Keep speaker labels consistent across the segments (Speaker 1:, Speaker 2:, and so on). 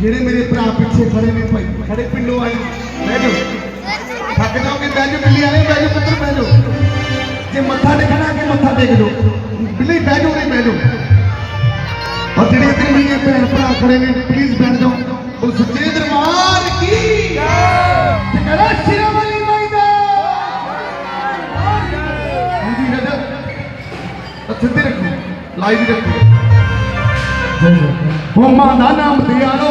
Speaker 1: ਜਿਹੜੇ ਮੇਰੇ ਭਰਾ ਪਿੱਛੇ ਖੜੇ ਨੇ ਭਾਈ, ਖੜੇ ਪਿੰਡੋਂ ਆਏ ਬਹਿ ਜਾਓ। ਥੱਕ ਜਾਓਗੇ, ਬਹਿ ਜਾਓ, ਦਿੱਲੀ ਵਾਲੇ, ਬਹਿ ਜਾਓ, ਪੁੱਤਰ, ਬਹਿ ਜਾਓ। ਜੇ ਮੱਥਾ ਟੇਕਣਾ ਕਿ ਮੱਥਾ ਟੇਕ ਲਓ ਬਿੱਲੀ ਬਹਿ ਜਾਓ, ਨਹੀਂ ਬਹਿ ਜਾਓ। ਔਰ ਜਿਹੜੇ ਇੱਧਰ ਮੇਰੇ ਭੈਣ ਭਰਾ ਖੜੇ ਨੇ ਪਲੀਜ਼ ਬੈਠ ਜਾਓ। ਉਹ ਸੱਚੇ ਦਰਬਾਰ ਕੀ ਤੇ ਕਰਾ ਸ਼ਿਰਾ ਮਾਈ ਦਾ। ਹਾਂਜੀ ਰਾਜਾ ਸਿੱਧੇ ਰੱਖੋ, ਲਾਈਵ ਰੱਖੋ। ਹੋ ਦਾ ਨਾਮ ਦਿਆਲੋ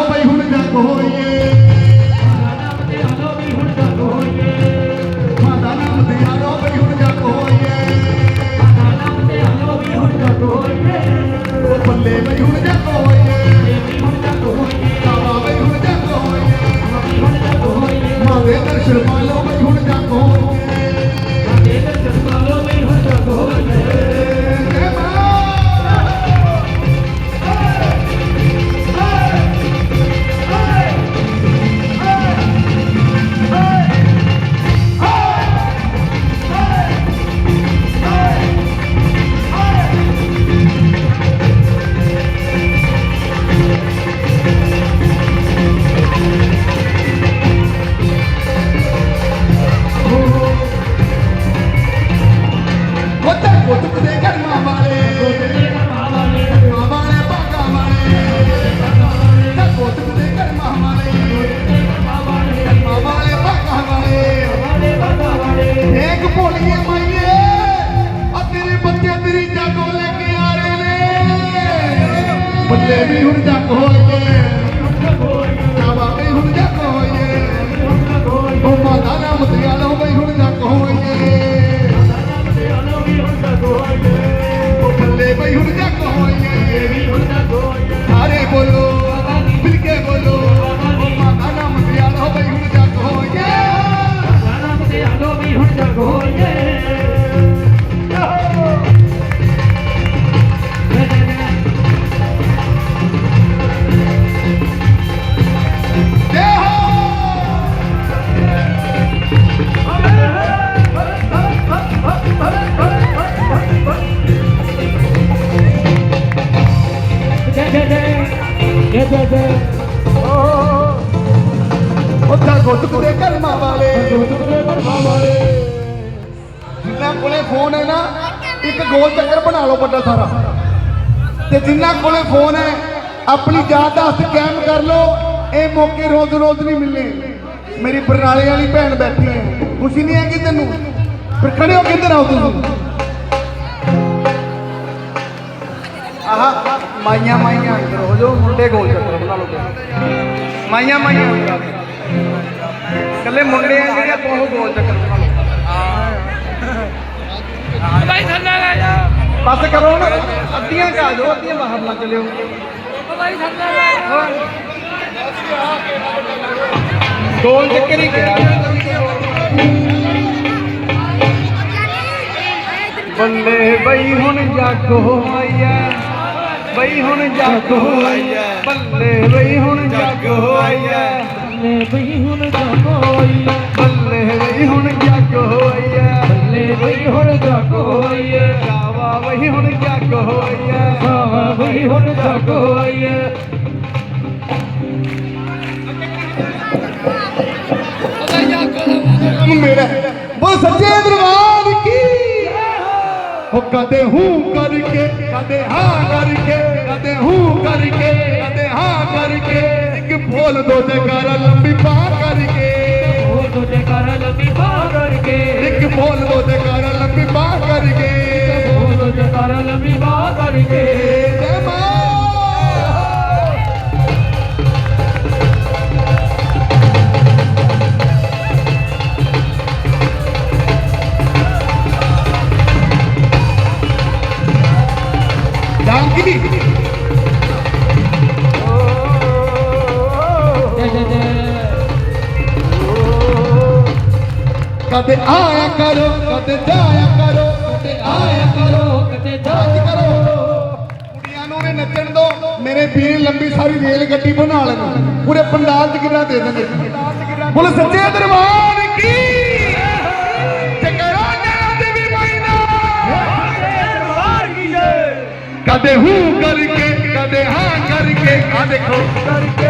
Speaker 1: ਉਹ ਬੱਲੇ ਉੱਥਾ ਗੁੱਟ ਦੇ ਕਰਮਾਂ ਵਾਲੇ। ਜਿੰਨਾ ਕੋਲੇ ਫੋਨ ਹੈ ਨਾ ਇੱਕ ਗੋਲ ਚੱਕਰ ਬਣਾ ਲਓ ਵੱਡਾ ਸਾਰਾ। ਤੇ ਜਿੰਨਾ ਕੋਲੇ ਫੋਨ ਹੈ ਆਪਣੀ ਯਾਦਾਸ਼ਤ ਕਾਇਮ ਕਰ ਲਓ ਇਹ ਮੌਕੇ ਰੋਜ਼ ਰੋਜ਼ ਨਹੀਂ ਮਿਲਨੇ ਮੇਰੀ ਬਰਨਾਲੇ ਵਾਲੀ ਭੈਣ ਬੈਠੀ ਹੈ। ਖੁਸ਼ੀ ਨਹੀਂ ਹੈਗੀ ਤੈਨੂੰ? ਫਿਰ ਖੜੇ ਹੋ ਕਿੱਧਰ ਆਓ ਤੁਸੀਂ? ਆਹਾ ਮਾਈਆਂ ਮਾਈਆਂ ਅੰਦਰ ਹੋ ਜਾਓ ਮੁੰਡੇ ਗੋਲ ਚੱਕਰ ਬਣਾ ਲਓ ਮਾਈਆਂ ਮਾਈਆਂ ਕੱਲੇ ਮੁੰਡੇ ਆ ਜਿਹੜੇ ਆਪਾਂ ਉਹ ਗੋਲ ਚੱਕਰ ਬਣਾ ਲਓ।
Speaker 2: ਭਾਈ ਥੱਲੇ ਲੈ ਜਾ।
Speaker 1: ਬਸ ਕਰੋ ਨਾ ਅੱਧੀਆਂ ਕਾ ਜਾਓ ਅੱਧੀਆਂ ਬਾਹਰ ਲੱਗ ਲਿਓ
Speaker 2: ਭਾਈ ਥੱਲੇ ਲੈ ਜਾ।
Speaker 1: ਗੋਲ ਚੱਕਰ ਹੀ ਗਿਆ ਬੱਲੇ ਬਈ ਹੁਣ ਜਾਗੋ ਆਈਆ ਬਈ ਹੁਣ ਜਾਗੋ ਆਈਆ ਬੱਲੇ ਬਈ ਹੁਣ ਜਾਗੋ ਆਈਆ
Speaker 2: ਲੈ ਬਈ ਹੁਣ ਜਾਗੋ ਆਈ
Speaker 1: ਬੱਲੇ ਬਈ ਹੁਣ ਜਾਗੋ ਆਈਆ
Speaker 2: ਲੈ ਬਈ ਹੁਣ ਜਾਗੋ ਆਈ
Speaker 1: ਗਾਵਾ ਬਈ ਹੁਣ ਜਾਗੋ ਆਈਆ
Speaker 2: ਸਾਵਾ ਬਈ ਹੁਣ ਜਾਗੋ ਆਈ
Speaker 1: ਮੇਰਾ ਬੋਲ ਸੱਚੇ ਦਰਬਾਰ ਕੀ ਉਹ ਕਦੇ ਹੂੰ ਕਰਕੇ ਕਦੇ ਹਾਂ ਕਰਕੇ ਕਦੇ ਹੂੰ ਕਰਕੇ ਕਦੇ ਹਾਂ ਕਰਕੇ। ਇੱਕ ਬੋਲ ਦੋ ਜਗਾਰਾ ਲੰਬੀ ਬਾਹ ਕਰਕੇ।
Speaker 2: ਉਹ ਤੁਝੇ ਕਰ ਲੰਬੀ ਬਾਹ ਕਰਕੇ।
Speaker 1: ਇੱਕ ਬੋਲ ਦੋ ਜਗਾਰਾ ਲੰਬੀ ਬਾਹ ਕਰਕੇ।
Speaker 2: ਉਹ ਤੁਝੇ ਕਰ ਲੰਬੀ ਬਾਹ ਕਰਕੇ।
Speaker 1: ਕਦੇ ਆਇਆ ਕਰੋ, ਕਦੇ ਜਾਇਆ ਕਰੋ, ਕਦੇ ਆਇਆ ਕਰੋ,
Speaker 2: ਕਦੇ
Speaker 1: ਅੱਜ ਕਰੋ। ਕੁੜੀਆਂ ਨੂੰ ਨੇ ਨੱਚਣ ਦੋ, ਮੇਰੇ ਵੀਰ ਲੰਬੀ ਸਾਰੀ ਰੇਲ ਗੱਡੀ ਬਣਾ ਲੈਣ। ਪੂਰੇ ਪੰਡਾਲ ਚ ਕਿੰਨਾ ਦੇ ਦੇਣਗੇ ਬੋਲ ਸੱਚੇ ਦਰਬਾਰ ਕੀ? ਕਦੇ ਹੂੰ ਕਰਕੇ, ਕਦੇ ਹਾਂ ਕਰਕੇ। ਆ ਦੇਖੋ। ਕਰਕੇ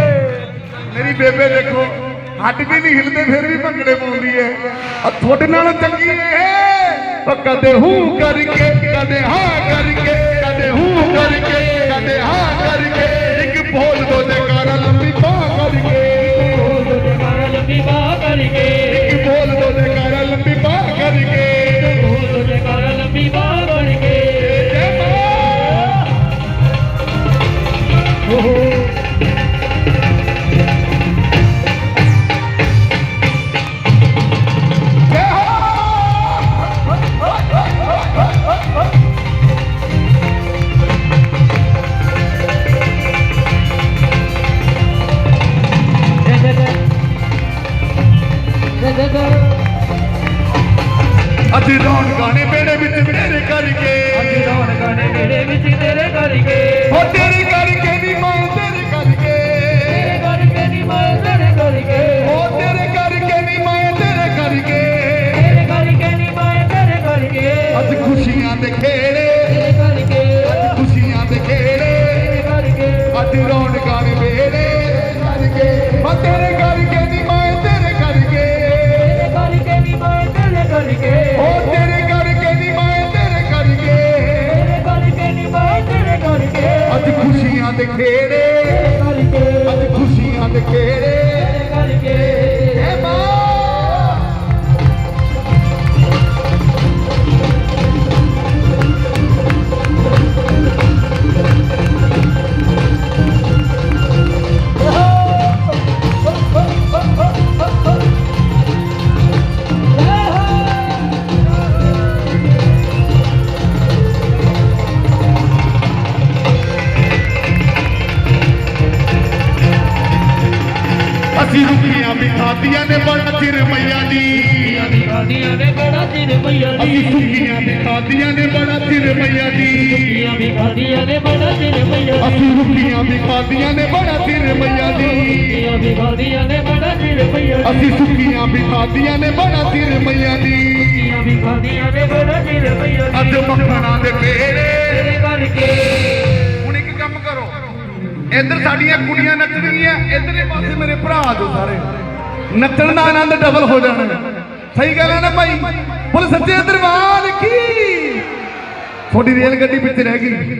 Speaker 1: ਮੇਰੀ ਬੇਬੇ ਦੇਖੋ। ਹੱਡ ਵੀ ਨਹੀਂ ਹਿਲਦੇ ਫਿਰ ਵੀ ਭੰਗੜੇ ਪਾਉਂਦੀ ਹੈ ਆ ਤੁਹਾਡੇ ਨਾਲ ਚੰਗੀ ਇਹ ਉਹ ਕਦੇ ਹੂੰ ਕਰਕੇ ਕਦੇ ਹਾਂ ਕਰਕੇ ਕਦੇ ਹੂੰ ਕਰਕੇ ਕਦੇ ਹਾਂ ਕਰਕੇ। ਇੱਕ ਬੋਲ ਦੋ ਜੈਕਾਰਾ ਲੰਬੀ ਬਾਹ ਕਰਕੇ
Speaker 2: ਬੋਲ ਦੋ ਜੈਕਾਰਾ ਲੰਬੀ ਬਾਹ ਕਰਕੇ।
Speaker 1: ਇੱਕ ਬੋਲ ਦੋ ਜੈਕਾਰਾ ਲੰਬੀ ਬਾਹ ਕਰਕੇ
Speaker 2: ਬੋਲ ਦੋ ਜੈਕਾਰਾ ਲੰਬੀ ਬਾਹ ਕਰਕੇ।
Speaker 1: ਜੈ ਮਾਂ ਜੈ ਕਰਕੇ
Speaker 2: ਅੱਜ
Speaker 1: ਖੁਸ਼ੀਆਂ ਦੇ ਖੇੜੇ
Speaker 2: ਕਰਕੇ
Speaker 1: ਅਸੀਂ ਰੁਕੀਆਂ ਵੀ ਖਾਦੀਆਂ ਨੇ ਬੜਾ ਚਿਰ ਮਈਆਂ ਦੀ।
Speaker 2: ਨੇ ਬੜਾ ਚਿਰ
Speaker 1: ਅਸੀਂ ਸੁੱਕੀਆਂ ਵੀ ਖਾਦੀਆਂ ਨੇ ਬੜਾ ਚਿਰ ਮਈਆਂ ਦੀ।
Speaker 2: ਦੀਆਂ ਵੀ ਗਾਦੀਆਂ ਨੇ ਬੜਾ ਚਿਰ ਪਈਆਂ ਦੀ।
Speaker 1: ਅਸੀਂ ਰੁਕੀਆਂ ਵੀ ਖਾਦੀਆਂ ਨੇ ਬੜਾ ਚਿਰ ਮਈਆਂ ਦੀ।
Speaker 2: ਦੀਆਂ ਵੀ ਗਾਦੀਆਂ ਨੇ ਬੜਾ ਚਿਰ ਪਈਆਂ ਦੀ।
Speaker 1: ਅਸੀਂ ਸੁੱਕੀਆਂ ਵੀ ਨੇ ਬੜਾ ਚਿਰ ਮਈਆਂ ਦੀ।
Speaker 2: ਦੀਆਂ ਵੀ ਗਾਦੀਆਂ ਨੇ ਬੜਾ ਚਿਰ ਪਈਆਂ ਦੀ।
Speaker 1: ਅੱਜ ਮੱਖਣਾ ਦੇ ਪੇੜੇ
Speaker 2: ਕਰਕੇ
Speaker 1: ਇੱਧਰ ਸਾਡੀਆਂ ਕੁੜੀਆਂ ਨੱਚਣਗੀਆਂ, ਇੱਧਰਲੇ ਪਾਸੇ ਮੇਰੇ ਭਰਾ ਜੋ ਸਾਰੇ। ਨੱਚਣ ਦਾ ਆਨੰਦ ਡਬਲ ਹੋ ਜਾਣਾ। ਸਹੀ ਗੱਲ ਹੈ ਨਾ ਭਾਈ? ਬੋਲ ਸੱਚੇ ਦਰਬਾਰ ਕੀ? ਤੁਹਾਡੀ ਰੇਲ ਗੱਡੀ ਵਿੱਚ ਰਹਿ ਗਈ।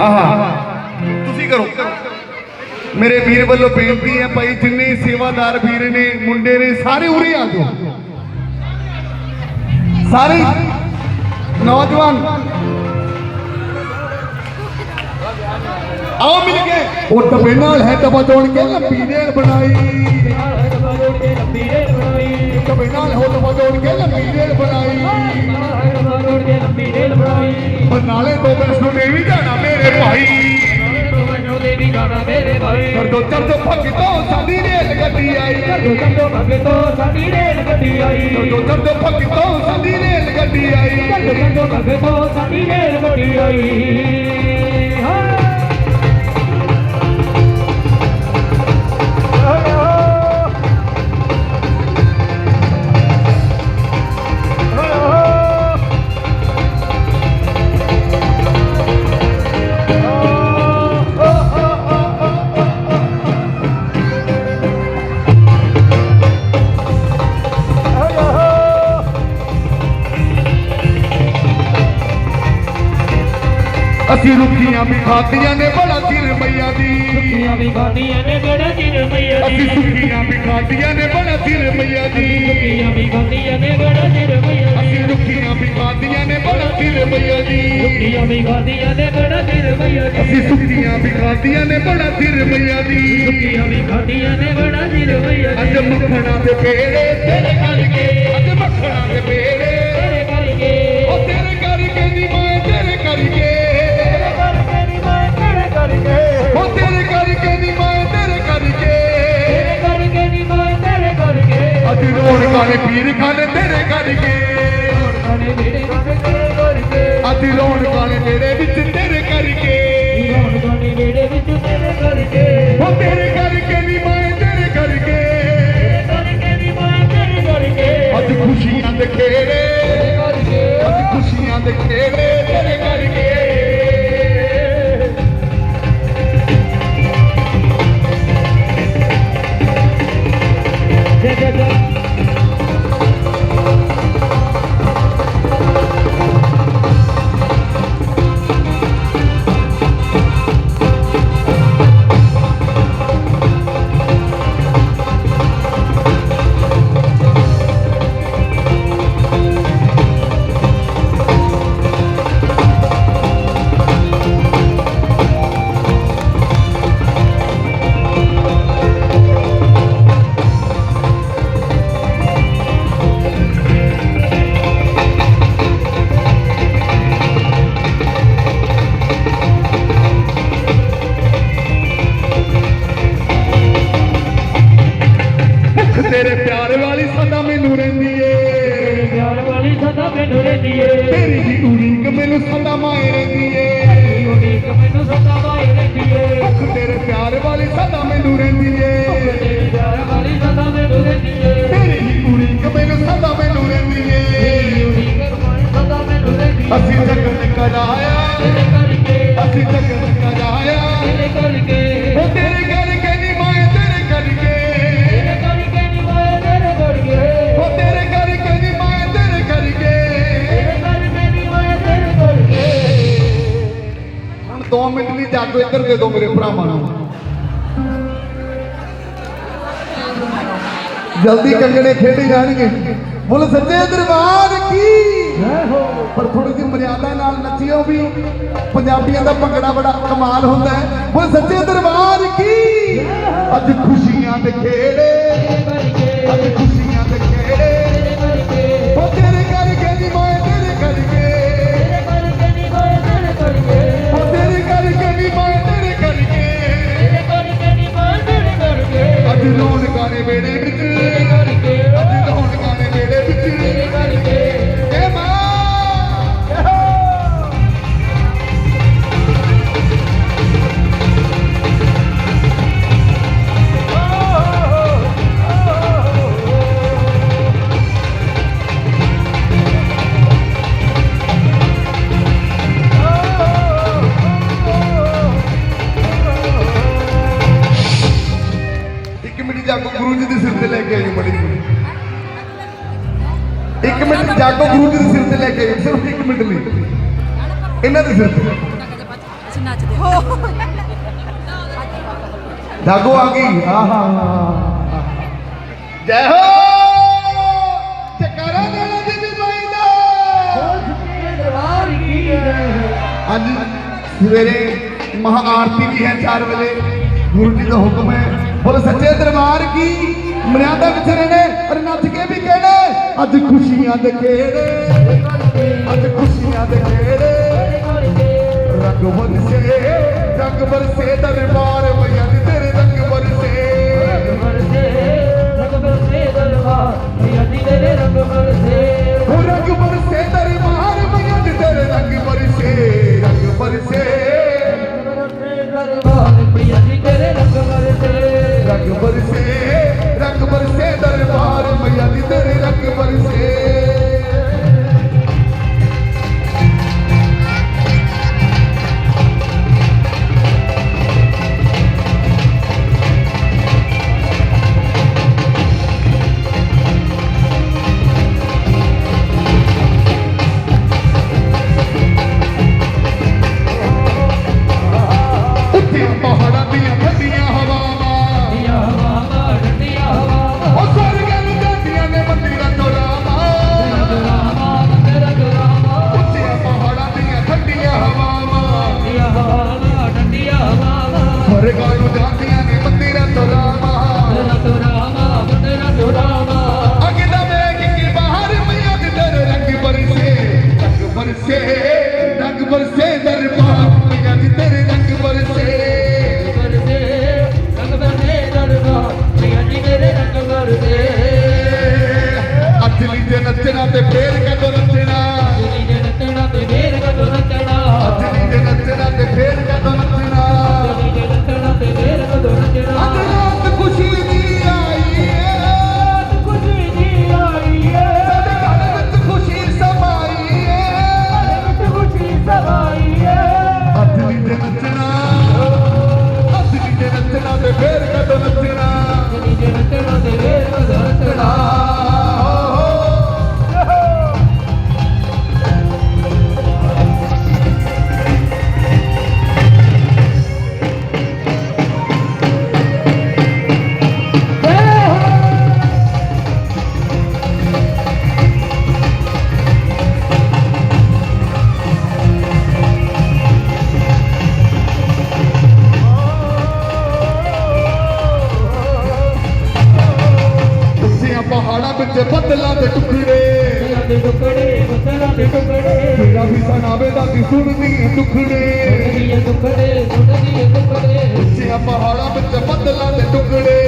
Speaker 1: ਆਹਾ। ਤੁਸੀਂ ਕਰੋ। ਮੇਰੇ ਵੀਰ ਵੱਲੋਂ ਬੇਨਤੀ ਹੈ ਭਾਈ, ਜਿੰਨੇ ਸੇਵਾਦਾਰ ਵੀਰ ਨੇ, ਮੁੰਡੇ ਨੇ, ਸਾਰੇ ਉਰੇ ਆ ਜਾਓ। ਸਾਰੇ। ਨੌਜਵਾਨ ਆਓ ਮਿਲ ਕੇ। ਉਹ ਤਬੇ ਨਾਲ ਹੈ ਤਬਾ ਤੋੜ ਕੇ ਲੰਬੀ ਰੇਲ ਬਣਾਈ।
Speaker 2: ਨਾਲ ਹਵਾ ਜੋੜ ਕੇ ਲੰਬੀ ਰੇਲ ਬਣਾਈ
Speaker 1: ਤਬੇ ਨਾਲ ਹੋ ਤਬਾ ਤੋੜ ਕੇ ਲੰਬੀ ਰੇਲ ਬਣਾਈ
Speaker 2: ਨਾਲ ਹਵਾ ਜੋੜ ਕੇ ਲੰਬੀ ਰੇਲ ਬਣਾਈ।
Speaker 1: ਬਰਨਾਲੇ ਤੋਂ ਵੈਸਨੋ ਦੇਵੀ ਜਾਣਾ ਮੇਰੇ ਭਾਈ।
Speaker 2: ਨਾਲੇ ਤੋਂ ਵਜੋ ਦੇ ਵੀ ਗਾਣਾ ਮੇਰੇ ਭਾਈ
Speaker 1: ਕਰਦੋ ਚਰਦੋ ਭਗਤੋ ਸਾਡੀ ਰੇਲ ਗੱਡੀ ਆਈ।
Speaker 2: ਜਦੋਂ ਕੰਦੋ ਭਗਤੋ ਸਾਡੀ ਰੇਲ ਗੱਡੀ ਆਈ।
Speaker 1: ਕਰਦੋ ਚਰਦੋ ਭਗਤੋ ਸਾਡੀ ਰੇਲ ਗੱਡੀ ਆਈ।
Speaker 2: ਜਦੋਂ ਕੰਦੋ ਭਗਤੋ ਸਾਡੀ ਰੇਲ ਗੱਡੀ ਆਈ।
Speaker 1: ਅਸੀਂ ਰੁੱਖੀਆਂ ਵੀ ਖਾਦੀਆਂ ਨੇ ਬੜਾ ਚਿਰ ਮਈਆਂ ਦੀ।
Speaker 2: ਦੀਆਂ ਵੀ ਗਾਦੀਆਂ ਨੇ ਬੜਾ ਚਿਰ
Speaker 1: ਅਸੀਂ
Speaker 2: ਦੀ।
Speaker 1: ਸੁੱਕੀਆਂ ਵੀ ਖਾਦੀਆਂ ਨੇ ਬੜਾ ਚਿਰ ਮਈਆਂ ਦੀ।
Speaker 2: ਦੀਆਂ ਵੀ ਗਾਦੀਆਂ ਨੇ ਬੜਾ ਚਿਰ ਪਈਆਂ ਦੀ।
Speaker 1: ਅਸੀਂ ਰੁੱਖੀਆਂ ਵੀ ਖਾਦੀਆਂ ਨੇ ਬੜਾ ਚਿਰ ਮਈਆਂ ਦੀ।
Speaker 2: ਦੀਆਂ ਵੀ ਗਾਦੀਆਂ ਨੇ ਬੜਾ ਚਿਰ ਪਈਆਂ ਦੀ।
Speaker 1: ਅਸੀਂ ਸੁੱਕੀਆਂ ਵੀ ਖਾਦੀਆਂ ਨੇ ਬੜਾ ਚਿਰ ਮਈਆਂ ਦੀ।
Speaker 2: ਦੀਆਂ ਵੀ ਗਾਦੀਆਂ ਨੇ ਬੜਾ ਚਿਰ
Speaker 1: ਅੱਜ
Speaker 2: ਦੀ।
Speaker 1: ਮੱਖਣਾ ਦੇ ਪੇੜੇ
Speaker 2: ਤੇਰੇ ਕਰਕੇ
Speaker 1: ਅੱਜ ਮੱਖਣਾ ਦੇ ਪੇੜੇ ਰੋਣ ਕਾਲੇ ਪੀਰ ਖਾਨੇ ਅਸੀਂ ਜਗਤ ਕਰਾਇਆ
Speaker 2: ਤੇਰੇ ਕਰਕੇ
Speaker 1: ਅਸੀਂ ਜਗਤ ਕਰਾਇਆ
Speaker 2: ਤੇਰੇ ਕਰਕੇ
Speaker 1: ਉਹ ਤੇਰੇ ਕਰਕੇ ਨਹੀਂ ਮੈਂ ਤੇਰੇ ਕਰਕੇ
Speaker 2: ਤੇਰੇ ਕਰਕੇ ਨੀ ਮੈਂ ਤੇਰੇ ਕਰਕੇ
Speaker 1: ਉਹ ਤੇਰੇ ਕਰਕੇ ਨਹੀਂ ਮੈਂ ਤੇਰੇ ਕਰਕੇ
Speaker 2: ਤੇਰੇ ਕਰਕੇ ਨੀ ਮੈਂ ਤੇਰੇ ਕਰਕੇ
Speaker 1: ਹੁਣ 2 ਮਿੰਟ ਲਈ ਜਾਗੋ ਇੱਧਰ ਦੇ ਦਿਓ ਮੇਰੇ ਭਰਾਵਾਂ ਨੂੰ। ਜਲਦੀ ਕੰਗਣੇ ਖੇਡੇ ਜਾਣਗੇ। ਬੋਲ, ਸੱਚੇ ਦਰਬਾਰ ਕੀ? ਪਰ ਥੋੜੀ ਜਿਹੀ ਮਰਿਆਦਾ ਨਾਲ ਨੱਚਿਓ ਵੀ। ਪੰਜਾਬੀਆਂ ਦਾ ਭੰਗੜਾ ਬੜਾ ਕਮਾਲ ਹੁੰਦਾ ਹੈ। ਬੋਲ, ਸੱਚੇ ਦਰਬਾਰ ਕੀ? ਅੱਜ ਖੁਸ਼ੀਆਂ ਦੇ ਖੇੜੇ।
Speaker 2: ਤੇਰੇ
Speaker 1: ਅੱਜ ਖੁਸ਼ੀਆਂ ਮਿੰਟ ਜਾਗੋ, ਗੁਰੂ ਜੀ ਦੇ ਸਿਰ ਤੇ ਲੈ ਕੇ ਆਇਓ ਸਿਰਫ ਇੱਕ ਮਿੰਟ ਲਈ। ਇਹਨਾਂ ਦੇ ਸਿਰ ਤੇ।
Speaker 3: ਅਸੀਂ ਨੱਚਦੇ
Speaker 1: ਜਾਗੋ ਆ ਗਈ। ਆਹਾ ਜੈ ਹੋ ਜਕਾਰਾ ਦੇਣਾ ਜੀ ਦੀ ਮਾਈ ਦਾ
Speaker 2: ਦਰਬਾਰ ਕੀ ਹੈ
Speaker 1: ਅੱਜ ਸਵੇਰੇ ਮਹਾ ਆਰਤੀ ਵੀ ਹੈ 4 ਵਜੇ। ਗੁਰੂ ਜੀ ਦਾ ਹੁਕਮ ਹੈ। ਬੋਲ, ਸੱਚੇ ਦਰਬਾਰ ਕੀ ਮਰਿਆਦਾ ਵਿੱਚ ਰਹਿਣੇ ਔਰ ਨੱਚ ਕੇ ਵੀ ਕਹਿਣੇ ਅੱਜ ਖੁਸ਼ੀਆਂ ਦੇ ਖੇੜੇ। ਅੱਜ ਖੁਸ਼ੀਆਂ ਦੇ ਖੇੜੇ। ਰੰਗ ਬਰਸੇ ਰੰਗ ਬਰਸੇ ਦਰਬਾਰ ਮਈਆ ਦੀ ਤੇਰੇ ਰੰਗ ਬਰਸੇ। ਉਹ ਰੰਗ ਬਰਸੇ ਦਰਬਾਰ ਮਈਆ ਦੀ ਤੇਰੇ ਰੰਗ ਬਰਸੇ। ਰੰਗ ਬਰਸੇ। ਰੰਗ ਬਰਸੇ। ਰੰਗ ਬਰਸੇ। ਦਰਬਾਰ ਮਈਆ ਦੀ ਪਹਾੜਾਂ ਵਿੱਚ ਬੱਦਲਾਂ ਦੇ ਟੁਕੜੇ ਜਿਹੜਾ ਵੀ ਸੁਣਾਵੇ ਦਾ ਦੀ ਸੁਣਦੀ ਟੁਕੜੇ। ਉੱਚੀਆਂ ਪਹਾੜਾਂ ਵਿੱਚ ਬੱਦਲਾਂ ਦੇ ਟੁਕੜੇ।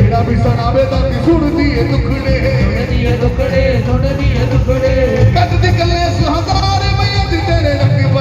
Speaker 1: ਜਿਹੜਾ ਵੀ ਸੁਣਾਵੇ ਦਾ ਦੀ ਸੁਣਦੀ ਟੁਕੜੇ।
Speaker 2: ਟੁਕੜੇ।